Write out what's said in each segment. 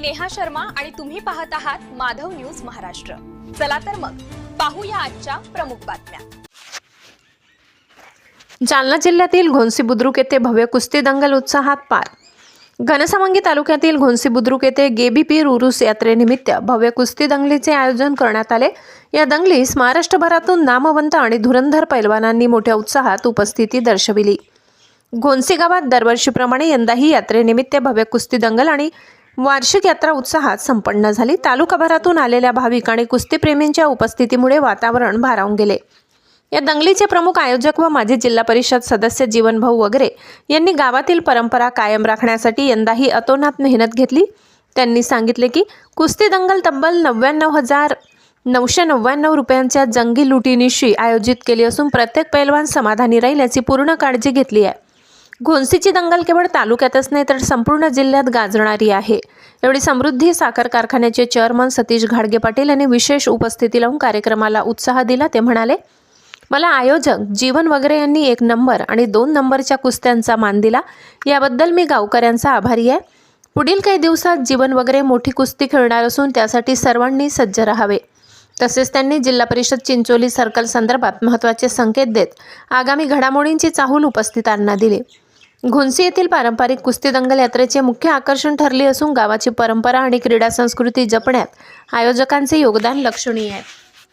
मी नेहा शर्मा आणि तुम्ही पाहत आहात माधव न्यूज महाराष्ट्र. चला तर मग पाहूया आजच्या प्रमुख बातम्या. जालना जिल्ह्यातील घोणसी बुद्रुक येथे भव्य कुस्ती दंगल उत्साहात पार. घनसावंगी तालुक्यातील घोणसी बुद्रुक येथे गेबीपी रुरुस यात्रेनिमित्त भव्य कुस्ती दंगलीचे आयोजन करण्यात आले. या दंगलीस महाराष्ट्रभरातून नामवंत आणि धुरंधर पैलवानांनी मोठ्या उत्साहात उपस्थिती दर्शविली. घोणसी गावात दरवर्षीप्रमाणे यंदाही यात्रेनिमित्त भव्य कुस्ती दंगल आणि वार्षिक यात्रा उत्साहात संपन्न झाली. तालुकाभरातून आलेल्या भाविक आणि कुस्तीप्रेमींच्या उपस्थितीमुळे वातावरण भारावून गेले. या दंगलीचे प्रमुख आयोजक व माजी जिल्हा परिषद सदस्य जीवनभाऊ वगैरे यांनी गावातील परंपरा कायम राखण्यासाठी यंदाही अतोनात मेहनत घेतली. त्यांनी सांगितले की कुस्ती दंगल तब्बल नव्याण्णव हजार नऊशे नव्याण्णव रुपयांच्या जंगी लुटीनिशी आयोजित केली असून प्रत्येक पैलवान समाधानी राहील याची पूर्ण काळजी घेतली आहे. घोणसीची दंगल केवळ तालुक्यातच नाही तर संपूर्ण जिल्ह्यात गाजणारी आहे. एवढी समृद्धी साखर कारखान्याचे चेअरमन सतीश घाडगे पाटील यांनी विशेष उपस्थिती लावून कार्यक्रमाला उत्साह दिला. ते म्हणाले मला आयोजक जीवन वगैरे यांनी एक नंबर आणि दोन नंबरच्या कुस्त्यांचा मान दिला. याबद्दल मी गावकऱ्यांचा आभारी आहे. पुढील काही दिवसात जीवन वगैरे मोठी कुस्ती खेळणार असून त्यासाठी सर्वांनी सज्ज राहावे तसेच त्यांनी जिल्हा परिषद चिंचोली सर्कल संदर्भात महत्त्वाचे संकेत देत आगामी घडामोडींची चाहूल उपस्थितांना दिली. घुंसी येथील पारंपरिक कुस्ती दंगल यात्रेचे मुख्य आकर्षण ठरले असून गावाची परंपरा आणि क्रीडा संस्कृती जपण्यात आयोजकांचे योगदान लक्षणीय आहे.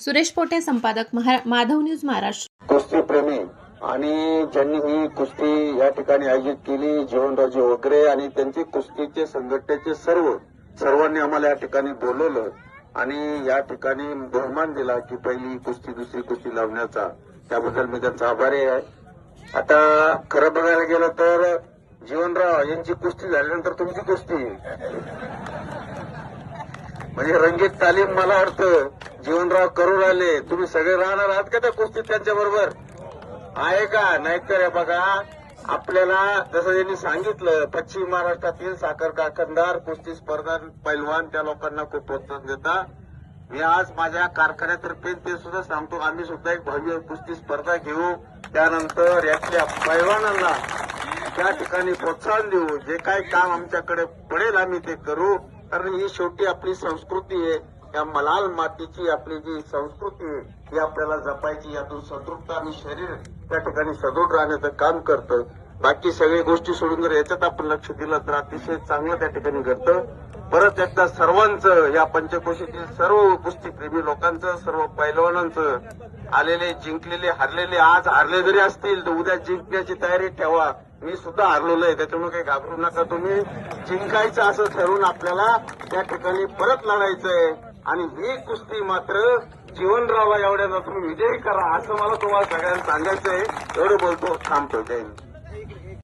सुरेश पोटे संपादक महा माधव न्यूज महाराष्ट्र. कुस्ती प्रेमी आणि ज्यांनी ही कुस्ती या ठिकाणी आयोजित केली जीवनराजे वगैरे आणि त्यांचे कुस्तीचे संघटनेचे सर्व सर्वांनी आम्हाला या ठिकाणी बोलवलं आणि या ठिकाणी बहुमान दिला की पहिली कुस्ती दुसरी कुस्ती लावण्याचा. त्याबद्दल मी त्यांचा आभारी आहे. आता खरं बघायला गेलं तर जीवनराव यांची कुस्ती झाल्यानंतर तुमची कुस्ती. म्हणजे रंगीत तालीम मला वाटतं जीवनराव करू राहिले तुम्ही सगळे राहणार आहात का त्या कुस्तीत त्यांच्या बरोबर? आहे का? नाहीतर बघा आपल्याला जसं त्यांनी सांगितलं पश्चिम महाराष्ट्रातील साखर कारखानदार कुस्ती स्पर्धा पैलवान त्या लोकांना खूप प्रोत्साहन देतात मी आज माझ्या कारखान्यातर्फे ते सुद्धा सांगतो. आम्ही सुद्धा एक भव्य कुस्ती स्पर्धा घेऊ. त्यानंतर यातल्या पैलवानांना त्या ठिकाणी प्रोत्साहन देऊ. जे काही काम आमच्याकडे पडेल आम्ही ते करू. कारण ही शेवटी आपली संस्कृती आहे. या मलाल मातीची आपली जी संस्कृती आहे ही आपल्याला जपायची. यातून सदृढ आणि शरीर त्या ठिकाणी सदृढ राहण्याचं काम करतं. बाकी सगळी गोष्टी सोडून जर याच्यात आपण लक्ष दिलं तर अतिशय चांगलं त्या ठिकाणी घडतं. परत एकदा सर्वांचं या पंचकोशीतील सर्व कुस्तीप्रेमी लोकांचं सर्व पैलवानांचं आलेले जिंकलेले हरलेले आज हारले जरी असतील तर उद्या जिंकण्याची तयारी ठेवा. मी सुद्धा हारलेलो आहे त्याच्यामुळे काही घाबरू नका तुम्ही. जिंकायचं असं ठरवून आपल्याला त्या ठिकाणी परत लढायचंय. आणि ही कुस्ती मात्र जीवनरावला एवढ्याचा तुम्ही विजयी करा असं मला तुम्हाला सगळ्यांना सांगायचंय. एवढं बोलतो थांबतो जय